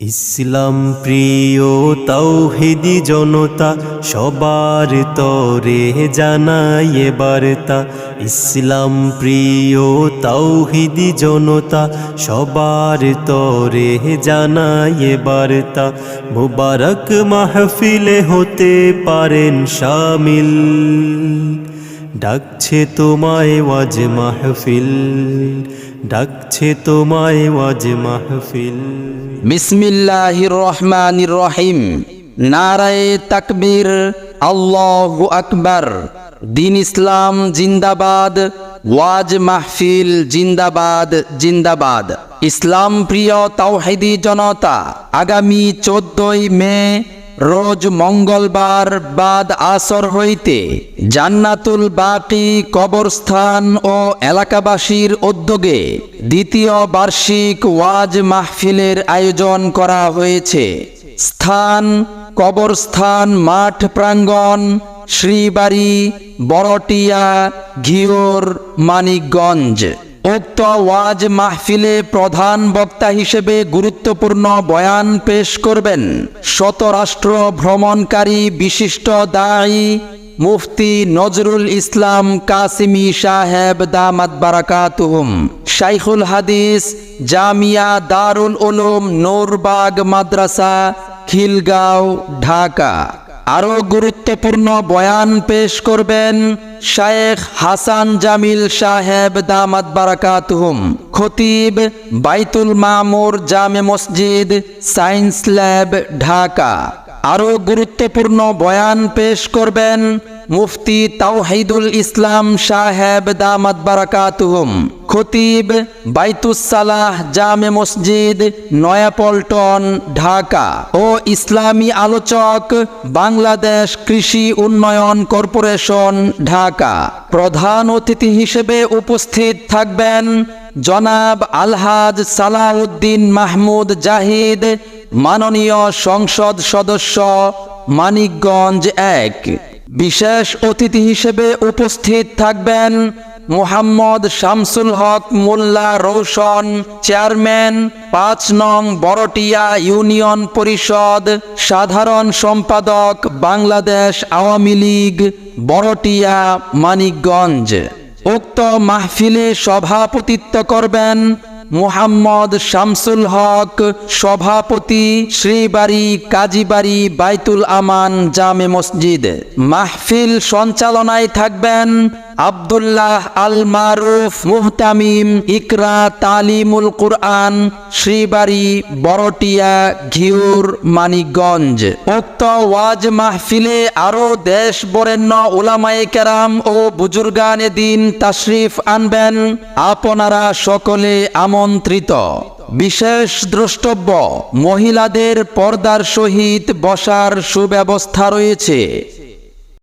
ইসলাম প্রিয় তৌহিদি জনতা, সবার তরে জানায় বার্তা। ইসলাম প্রিয় তৌহিদি জনতা, সবার তরে জানায় বার্তা। মুবারক মাহফিলে হতে পারেন শামিল। ডাকছে তোমায় ওয়াজ মাহফিল, ডাকছে তোমায় ওয়াজ মাহফিল। বিসমিল্লাহির রহমানির রহিম। নারায়ে তাকবীর, আল্লাহু আকবার। দিন ইসলাম জিন্দাবাদ, ওয়াজ মাহফিল জিন্দাবাদ জিন্দাবাদ। ইসলাম প্রিয় তাওহিদি জনতা, আগামী চোদ্দই মে রোজ মঙ্গলবার বাদ আসর হইতে জান্নাতুল বাকি কবরস্থান ও এলাকাবাসীর উদ্যোগে দ্বিতীয় বার্ষিক ওয়াজ মাহফিলের আয়োজন করা হয়েছে। স্থান, কবরস্থান, মাঠ প্রাঙ্গণ, শ্রীবাড়ি, বড়টিয়া, ঘিওর, মানিকগঞ্জ। উক্ত ওয়াজ মাহফিলে প্রধান বক্তা হিসেবে গুরুত্বপূর্ণ বয়ান পেশ করবেন শতরাষ্ট্র ভ্রমণকারী বিশিষ্ট দায়ী মুফতি নজরুল ইসলাম কাসিমি সাহেব দামাত বারাকাতুহুম। শাইখুল হাদিস জামিয়া দারুল উলুম নূরবাগ মাদ্রাসা খিলগাঁও, ঢাকা। আরও গুরুত্বপূর্ণ বয়ান পেশ করবেন শায়েখ হাসান জামিল সাহেব দামাত বারাকাতুহুম, খতিব বাইতুল মামুর জামে মসজিদ সায়েন্স ল্যাব, ঢাকা। আরও গুরুত্বপূর্ণ বয়ান পেশ করবেন মুফতি তাওহিদুল ইসলাম সাহেব দামাত বারাকাতুহুম, খতিব বাইতুসালাহ জামে মসজিদ নয়াপল্টন, ঢাকা। ও ইসলামী আলোচক, বাংলাদেশ কৃষি উন্নয়ন কর্পোরেশন, ঢাকা। প্রধান অতিথি হিসেবে উপস্থিত থাকবেন জনাব আলহাজ সালাউদ্দিন মাহমুদ জাহিদ, মাননীয় সংসদ সদস্য মানিকগঞ্জ এক। বিশেষ অতিথি হিসেবে উপস্থিত থাকবেন মোহাম্মদ শামসুল হক, মোল্লা রৌশন চেয়ারম্যান, পাঁচ নং বড়টিয়া ইউনিয়ন পরিষদ, সাধারণ সম্পাদক, বাংলাদেশ আওয়ামী লীগ, বড়টিয়া মানিকগঞ্জ। উক্ত মাহফিলে সভাপতিত্ব করবেন মুহাম্মদ শামসুল হক, সভাপতি শ্রীবাড়ি কাজীবাড়ি বাইতুল আমান জামে মসজিদ। মাহফিল সঞ্চালনায় থাকবেন আব্দুল্লাহ আল মারুফ মুহতামিম ইকরা তালিমুল কুরআন, শ্রীবাড়ি, বড়টিয়া ঘিউর মানিকগঞ্জ। উক্ত ওয়াজ মাহফিলে আরও দেশ বরেণ্য ওলামায়ে কেরাম ও বুজুর্গানে দিন তাশরিফ আনবেন আপনারা সকলে আমন্ত্রিত। বিশেষ দ্রষ্টব্য, মহিলাদের পর্দার সহিত বসার সুব্যবস্থা রয়েছে।